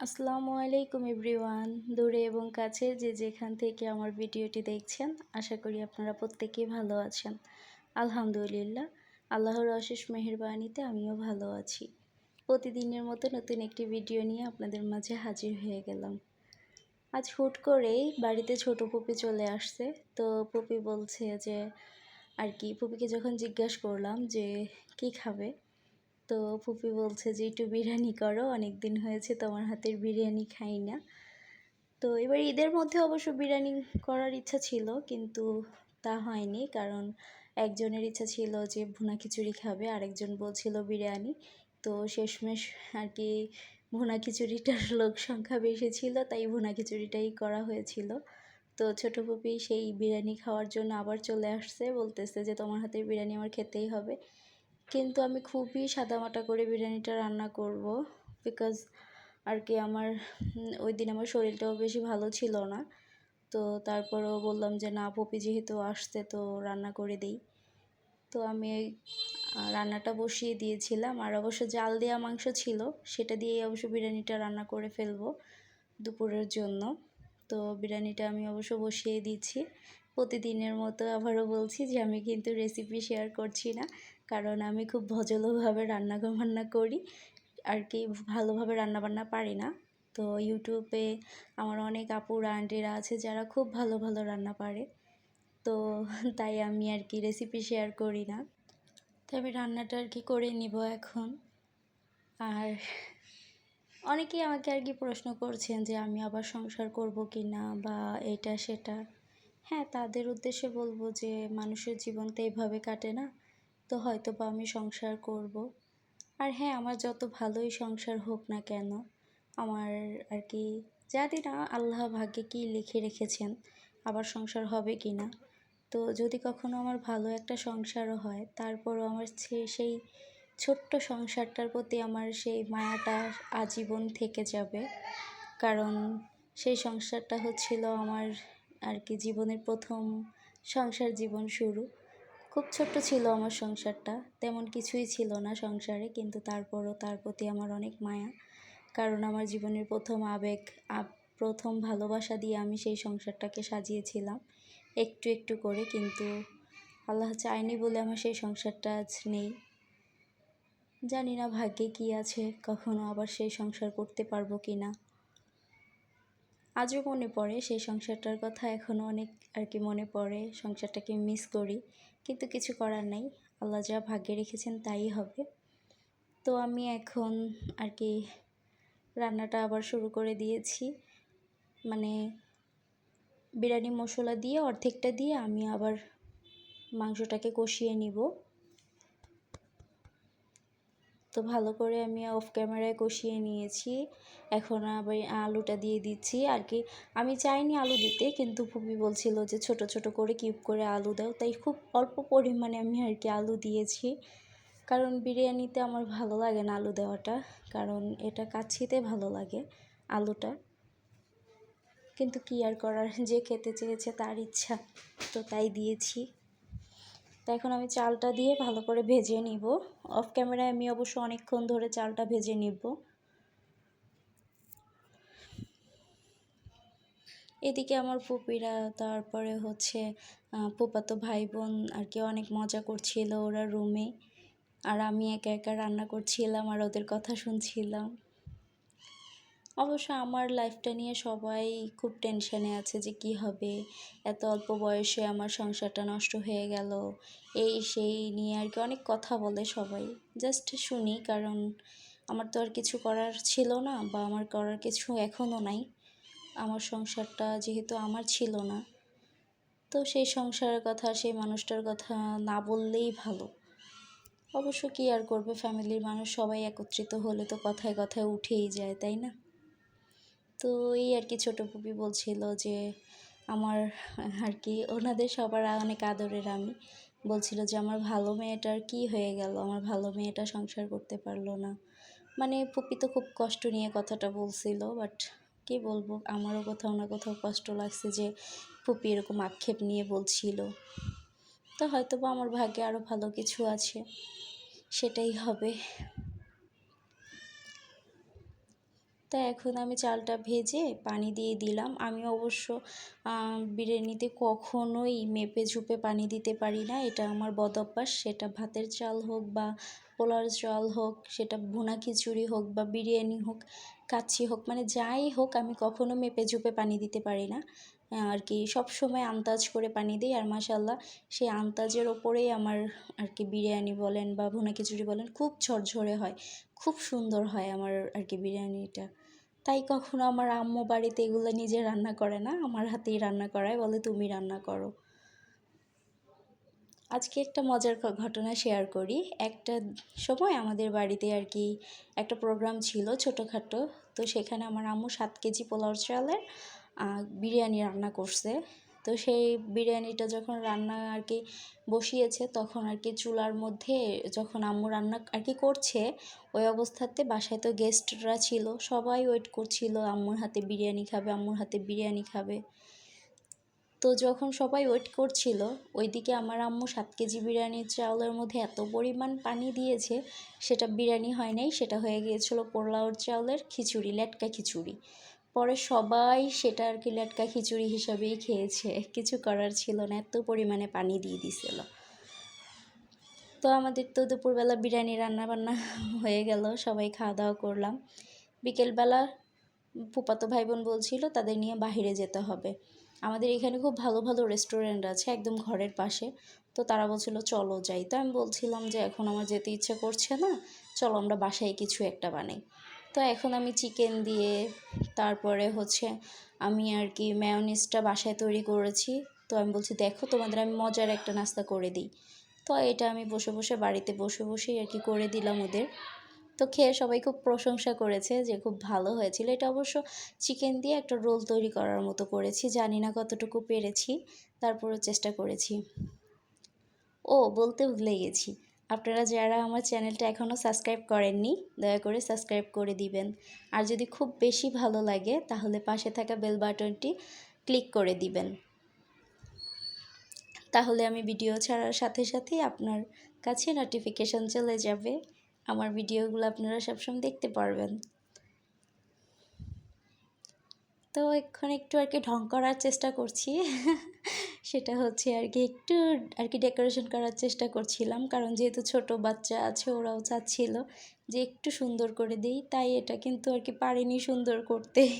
আসসালামু আলাইকুম এভরিওয়ান। দূরে এবং কাছে যে যেখান থেকে আমার ভিডিওটি দেখছেন, আশা করি আপনারা প্রত্যেকেই ভালো আছেন। আলহামদুলিল্লাহ, আল্লাহর অশেষ মেহরবানিতে আমিও ভালো আছি। প্রতিদিনের মতো নতুন একটি ভিডিও নিয়ে আপনাদের মাঝে হাজির হয়ে গেলাম। আজ হুট করেই বাড়িতে ছোট পুপি চলে আসছে। তো পুপি বলছে যে, আর কি, পুপিকে যখন জিজ্ঞাসা করলাম যে, কি খাবে? তো ফুপি বলছে যে, একটু বিরিয়ানি করো অনেক দিন হয়েছে তোমার হাতের বিরিয়ানি খাই না। তো এবার ঈদের মধ্যে অবশ্য বিরিয়ানি করার ইচ্ছা ছিল, কিন্তু তা হয়নি কারণ একজনের ইচ্ছা ছিল যে ভুনা খিচুড়ি খাবে, আরেকজন বলছিল বিরিয়ানি। তো শেষমেশ আর কি ভুনা খিচুড়িটার লোক সংখ্যা বেশি ছিল, তাই ভুনা খিচুড়িটাই করা হয়েছিল। তো ছোটো পুপি সেই বিরিয়ানি খাওয়ার জন্য আবার চলে আসছে, বলতেছে যে, তোমার হাতের বিরিয়ানি আমার খেতেই হবে। কিন্তু আমি খুবই সাদামাটা করে বিরিয়ানিটা রান্না করব বিকজ আর কি আমার ওই দিন আমার শরীরটাও বেশি ভালো ছিল না। তো তারপরেও বললাম যে, না, পপি যেহেতু আসছে, তো রান্না করে দিই। তো আমি রান্নাটা বসিয়ে দিয়েছিলাম। আর অবশ্য জাল দেওয়া মাংস ছিল, সেটা দিয়েই অবশ্য বিরিয়ানিটা রান্না করে ফেলব দুপুরের জন্য। তো বিরিয়ানিটা আমি অবশ্য বসিয়ে দিচ্ছি। প্রতিদিনের মতো আবারও বলছি যে, আমি কিন্তু রেসিপি শেয়ার করছি না। কারণ আমি খুব ভজলভাবে রান্না বান্না করি, আর কি ভালোভাবে রান্নাবান্না পারি না। তো ইউটিউবে আমার অনেক আপুর আন্টিরা আছে যারা খুব ভালো ভালো রান্না পারে। তো তাই আমি আর কি রেসিপি শেয়ার করি না। তো আমি রান্নাটা আর কি করে নিব এখন। আর অনেকেই আমাকে আর কি প্রশ্ন করছেন যে আমি আবার সংসার করব কি না বা এটা সেটা। হ্যাঁ তাদের উদ্দেশ্যে বলব যে মানুষের জীবন তো এইভাবে কাটে না। তো হয়তো বা আমি সংসার করব। আর হ্যাঁ আমার যত ভালোই সংসার হোক না কেন, আমার আর কি জানি না আল্লাহ ভাগ্যে কী লিখে রেখেছেন, আবার সংসার হবে কি না তো যদি কখনো আমার ভালো একটা সংসারও হয়, তারপরও আমার সেই ছোট্ট সংসারটার প্রতি আমার সেই মায়াটা আজীবন থেকে যাবে। কারণ সেই সংসারটা হচ্ছিল আমার আর কি জীবনের প্রথম সংসার জীবন শুরু। খুব ছোট্ট ছিল আমার সংসারটা, তেমন কিছুই ছিল না সংসারে, কিন্তু তারপরও তার প্রতি আমার অনেক মায়া। কারণ আমার জীবনের প্রথম আবেগ প্রথম ভালোবাসা দিয়ে আমি সেই সংসারটাকে সাজিয়েছিলাম, একটু একটু করে, কিন্তু আল্লাহ চায়নি বলে আমার সেই সংসারটা আজ নেই। জানি না ভাগ্যে কি আছে, কখনো আবার সেই সংসার করতে পারব কি না। আজও মনে পড়ে, সেই সংসারটার কথা এখনও অনেক আর কি মনে পড়ে, সংসারটাকে মিস করি। কিন্তু কিছু করার নাই। আল্লাহ যা ভাগ্যে রেখেছেন তাই হবে। তো আমি এখন আর কি রান্নাটা আবার শুরু করে দিয়েছি। মানে বিরিয়ানি মশলা দিয়ে, অর্ধেকটা দিয়ে আমি আবার মাংসটাকে কষিয়ে নিব। তো ভালো করে আমি অফ ক্যামেরায় কষিয়ে নিয়েছি। এখন আবার আলুটা দিয়ে দিচ্ছি। আর কি, আমি চাইনি আলু দিতে, কিন্তু ফুপি বলছিল যে ছোট ছোট করে কিউব করে আলু দাও। তাই খুব অল্প পরিমাণে আমি আর কি আলু দিয়েছি। কারণ বিরিয়ানিতে আমার ভালো লাগে না আলু দেওয়াটা। কারণ এটা কাচ্ছিতে ভালো লাগে আলুটা। কিন্তু কি আর করার? যে খেতে চেয়েছে তার ইচ্ছা। তো তাই দিয়েছি। তো এখন আমি চালটা দিয়ে ভালো করে ভেজে নিব। অফ ক্যামেরায় আমি অবশ্য অনেকক্ষণ ধরে চালটা ভেজে নিব। এদিকে আমার পুপিরা তারপরে হচ্ছে ফুপাতো ভাই বোন আর কি অনেক মজা করছিল ওরা রুমে আর আমি একা একা রান্না করছিলাম আর ওদের কথা শুনছিলাম। অবশ্য আমার লাইফটা নিয়ে সবাই খুব টেনশানে আছে যে কি হবে। এত অল্প বয়সে আমার সংসারটা নষ্ট হয়ে গেল। এই সেই নিয়ে আর কি অনেক কথা বলে সবাই। জাস্ট শুনি, কারণ আমার তো আর কিছু করার ছিল না বা আমার করার কিছু এখনও নাই। আমার সংসারটা যেহেতু আমার ছিল না। তো সেই সংসারের কথা, সেই মানুষটার কথা না বললেই ভালো। অবশ্য কী আর করবে? ফ্যামিলির মানুষ সবাই একত্রিত হলে তো কথায় কথায় উঠেই যায়, তাই না? তো এই আর কি ছোটো পুপি বলছিল যে, আমার আর কি ওনাদের সবার অনেক আদরের আমি। বলছিল যে, আমার ভালো মেয়েটার কি হয়ে গেল? আমার ভালো মেয়েটা সংসার করতে পারল না। মানে পুপি তো খুব কষ্ট নিয়ে কথাটা বলছিল, বাট কি বলব, আমারও কোথাও না কোথাও কষ্ট লাগছে যে পুপি এরকম আক্ষেপ নিয়ে বলছিল। তো হয়তো বা আমার ভাগ্যে আরও ভালো কিছু আছে, সেটাই হবে। তো এখন আমি চালটা ভেজে পানি দিয়ে দিলাম। আমি অবশ্য বিরিয়ানিতে কখনোই মেপে ঝুপে পানি দিতে পারি না। এটা আমার বদ অভ্যাস। সেটা ভাতের চাল হোক বা পোলার চাল হোক, সেটা ভুনা খিচুড়ি হোক বা বিরিয়ানি হোক কাচ্ছি হোক মানে যাই হোক, আমি কখনো মেপে ঝুপে পানি দিতে পারি না। আর কি সব সময় আন্দাজ করে পানি দিই আর মাসাল্লাহ সেই আন্দাজের ওপরেই আমার আর কি বিরিয়ানি বলেন বা ভুনা খিচুড়ি বলেন খুব ঝরঝরে হয়, খুব সুন্দর হয় আমার আর কি বিরিয়ানিটা। তাই কখনো আমার আম্মু বাড়িতে এগুলো নিজে রান্না করে না, আমার হাতেই রান্না করায়, বলে তুমি রান্না করো। আজকে একটা মজার ঘটনা শেয়ার করি। একটা সময় আমাদের বাড়িতে আর কি একটা প্রোগ্রাম ছিল ছোটোখাটো, তো সেখানে আমার আম্মু সাত কেজি পোলাও চালের বিরিয়ানি রান্না করছে। তো সেই বিরিয়ানিটা যখন রান্না আর কি বসিয়েছে, তখন আর কি চুলার মধ্যে যখন আম্মু রান্না আর কি করছে, ওই অবস্থাতে বাসায় তো গেস্টরা ছিল। সবাই ওয়েট করছিল, আম্মুর হাতে বিরিয়ানি খাবে, আম্মুর হাতে বিরিয়ানি খাবে। তো যখন সবাই ওয়েট করছিল, ওইদিকে আমার আম্মু সাত কেজি বিরিয়ানির চাউলের মধ্যে এত পরিমাণ পানি দিয়েছে, সেটা বিরিয়ানি হয় নাই, সেটা হয়ে গিয়েছিল পোলাওর চাউলের খিচুড়ি, লেটকা খিচুড়ি। পরে সবাই সেটা আর কি লেটকা খিচুড়ি হিসাবেই খেয়েছে। কিছু করার ছিল না, এত পরিমাণে পানি দিয়ে দিছিল। তো আমাদের তো দুপুরবেলা বিরিয়ানি রান্না বান্না হয়ে গেল, সবাই খাওয়া দাওয়া করলাম। বিকেলবেলা ফুপাতো ভাই বোন বলছিল, তাদের নিয়ে বাহিরে যেতে হবে। আমাদের এখানে খুব ভালো ভালো রেস্টুরেন্ট আছে, একদম ঘরের পাশে। তো তারা বলছিল, চলো যাই। তো আমি বলছিলাম যে, এখন আমার যেতে ইচ্ছে করছে না, চলো আমরা বাসায় কিছু একটা বানাই। তো এখন আমি চিকেন দিয়ে তারপরে হচ্ছে আমি আর কি ম্যায়োনিজটা বাসায় তৈরি করেছি। তো আমি বলছি, দেখো, তোমাদের আমি মজার একটা নাস্তা করে দিই। তো এটা আমি বসে বসে বাড়িতে বসে বসেই আর কি করে দিলাম ওদের। তো খেয়ে সবাই খুব প্রশংসা করেছে যে খুব ভালো হয়েছিল। এটা অবশ্য চিকেন দিয়ে একটা রোল তৈরি করার মতো করেছি, জানি না কতটুকু পেরেছি, তারপরও চেষ্টা করেছি। ও বলতে ভুলে গেছি। আপনারা যারা আমার চ্যানেলটা এখনও সাবস্ক্রাইব করেননি, দয়া করে সাবস্ক্রাইব করে দিবেন। আর যদি খুব বেশি ভালো লাগে, তাহলে পাশে থাকা বেল বাটনটি ক্লিক করে দিবেন। তাহলে আমি ভিডিও ছাড়ার সাথে সাথে আপনার কাছে নোটিফিকেশান চলে যাবে। আমার ভিডিওগুলো আপনারা সবসময় দেখতে পারবেন। তো এখন একটু আর কি ঢং করার চেষ্টা করছি। সেটা হচ্ছে আর কি একটু আর কি ডেকোরেশন করার চেষ্টা করছিলাম। কারণ যেহেতু ছোট বাচ্চা আছে, ওরাও চাচ্ছিল যে একটু সুন্দর করে দিই। তাই এটা কিন্তু আর কি পারিনি সুন্দর করতে।